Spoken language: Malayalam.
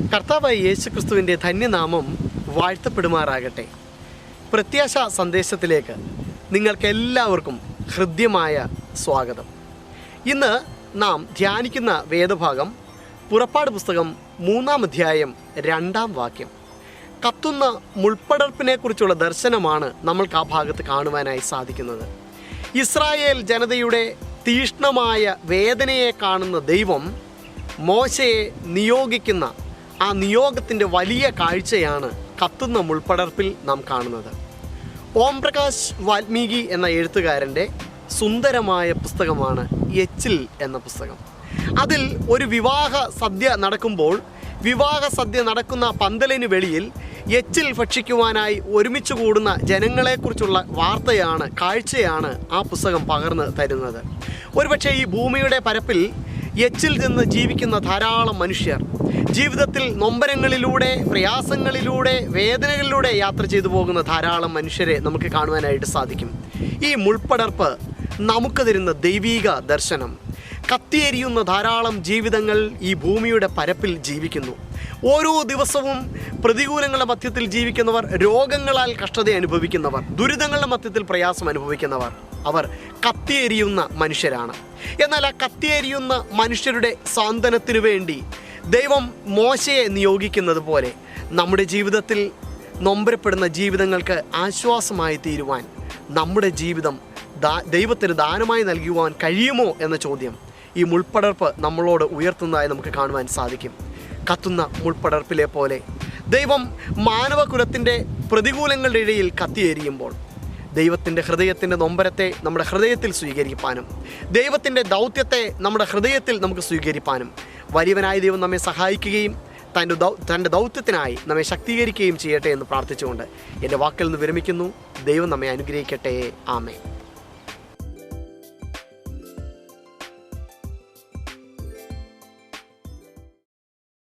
കർത്താവായ യേശുക്രിസ്തുവിന്റെ ധന്യനാമം വാഴ്ത്തപ്പെടുമാറാകട്ടെ. പ്രത്യാശ സന്ദേശത്തിലേക്ക് നിങ്ങൾക്കെല്ലാവർക്കും ഹൃദ്യമായ സ്വാഗതം. ഇന്ന് നാം ധ്യാനിക്കുന്ന വേദഭാഗം പുറപ്പാട് പുസ്തകം മൂന്നാം അധ്യായം രണ്ടാം വാക്യം. കത്തുന്ന മുൾപ്പടർപ്പിനെക്കുറിച്ചുള്ള ദർശനമാണ് നമ്മൾക്ക് ആ ഭാഗത്ത് കാണുവാനായി സാധിക്കുന്നത്. ഇസ്രായേൽ ജനതയുടെ തീഷ്ണമായ വേദനയെ കാണുന്ന ദൈവം മോശയെ നിയോഗിക്കുന്ന ആ നിയോഗത്തിന്റെ വലിയ കാഴ്ചയാണ് കത്തുന്ന മുൾപ്പടർപ്പിൽ നാം കാണുന്നത്. ഓം പ്രകാശ് വാൽമീകി എന്ന എഴുത്തുകാരന്റെ സുന്ദരമായ പുസ്തകമാണ് എച്ചിൽ എന്ന പുസ്തകം. അതിൽ ഒരു വിവാഹ സദ്യ നടക്കുമ്പോൾ വിവാഹ സദ്യ നടക്കുന്ന പന്തലിന് വെളിയിൽ എച്ചിൽ ഭക്ഷിക്കുവാനായി ഒരുമിച്ച് കൂടുന്ന ജനങ്ങളെക്കുറിച്ചുള്ള വാർത്തയാണ് കാഴ്ചയാണ് ആ പുസ്തകം പകർന്ന് തരുന്നത്. ഒരുപക്ഷെ ഈ ഭൂമിയുടെ പരപ്പിൽ എച്ചിൽ നിന്ന് ജീവിക്കുന്ന ധാരാളം മനുഷ്യർ ജീവിതത്തിൽ നൊമ്പരങ്ങളിലൂടെ പ്രയാസങ്ങളിലൂടെ വേദനകളിലൂടെ യാത്ര ചെയ്തു പോകുന്ന ധാരാളം മനുഷ്യരെ നമുക്ക് കാണുവാനായിട്ട് സാധിക്കും. ഈ മുൾപ്പടർപ്പ് നമുക്ക് തരുന്ന ദൈവീക ദർശനം. കത്തിയെരിയുന്ന ധാരാളം ജീവിതങ്ങൾ ഈ ഭൂമിയുടെ പരപ്പിൽ ജീവിക്കുന്നു. ഓരോ ദിവസവും പ്രതികൂലങ്ങളുടെ മധ്യത്തിൽ ജീവിക്കുന്നവർ രോഗങ്ങളാൽ കഷ്ടത അനുഭവിക്കുന്നവർ ദുരിതങ്ങളുടെ മധ്യത്തിൽ പ്രയാസം അനുഭവിക്കുന്നവർ അവർ കത്തിയെരിയുന്ന മനുഷ്യരാണ്. എന്നാൽ ആ കത്തിയെരിയുന്ന മനുഷ്യരുടെ സാന്ത്വനത്തിനു വേണ്ടി ദൈവം മോശയെ നിയോഗിക്കുന്നത് പോലെ നമ്മുടെ ജീവിതത്തിൽ നൊമ്പരപ്പെടുന്ന ജീവിതങ്ങൾക്ക് ആശ്വാസമായി തീരുവാൻ നമ്മുടെ ജീവിതം ദൈവത്തിന് ദാനമായി നൽകുവാൻ കഴിയുമോ എന്ന ചോദ്യം ഈ മുൾപ്പടർപ്പ് നമ്മളോട് ഉയർത്തുന്നതായി നമുക്ക് കാണുവാൻ സാധിക്കും. കത്തുന്ന മുൾപ്പടർപ്പിലെ പോലെ. ദൈവം മാനവകുലത്തിന്റെ പ്രതികൂലങ്ങളുടെ ഇടയിൽ കത്തിയേരിയുമ്പോൾ ദൈവത്തിന്റെ ഹൃദയത്തിന്റെ നൊമ്പരത്തെ നമ്മുടെ ഹൃദയത്തിൽ സ്വീകരിക്കാനും ദൈവത്തിന്റെ ദൗത്യത്തെ നമ്മുടെ ഹൃദയത്തിൽ നമുക്ക് സ്വീകരിക്കാനും വലിയവനായ ദൈവം നമ്മെ സഹായിക്കുകയും തന്റെ ദൗ തന്റെ ദൗത്യത്തിനായി നമ്മെ ശക്തീകരിക്കുകയും ചെയ്യട്ടെ എന്ന് പ്രാർത്ഥിച്ചുകൊണ്ട് എന്റെ വാക്കിൽ നിന്ന് വിരമിക്കുന്നു. ദൈവം നമ്മെ അനുഗ്രഹിക്കട്ടെ. ആമേ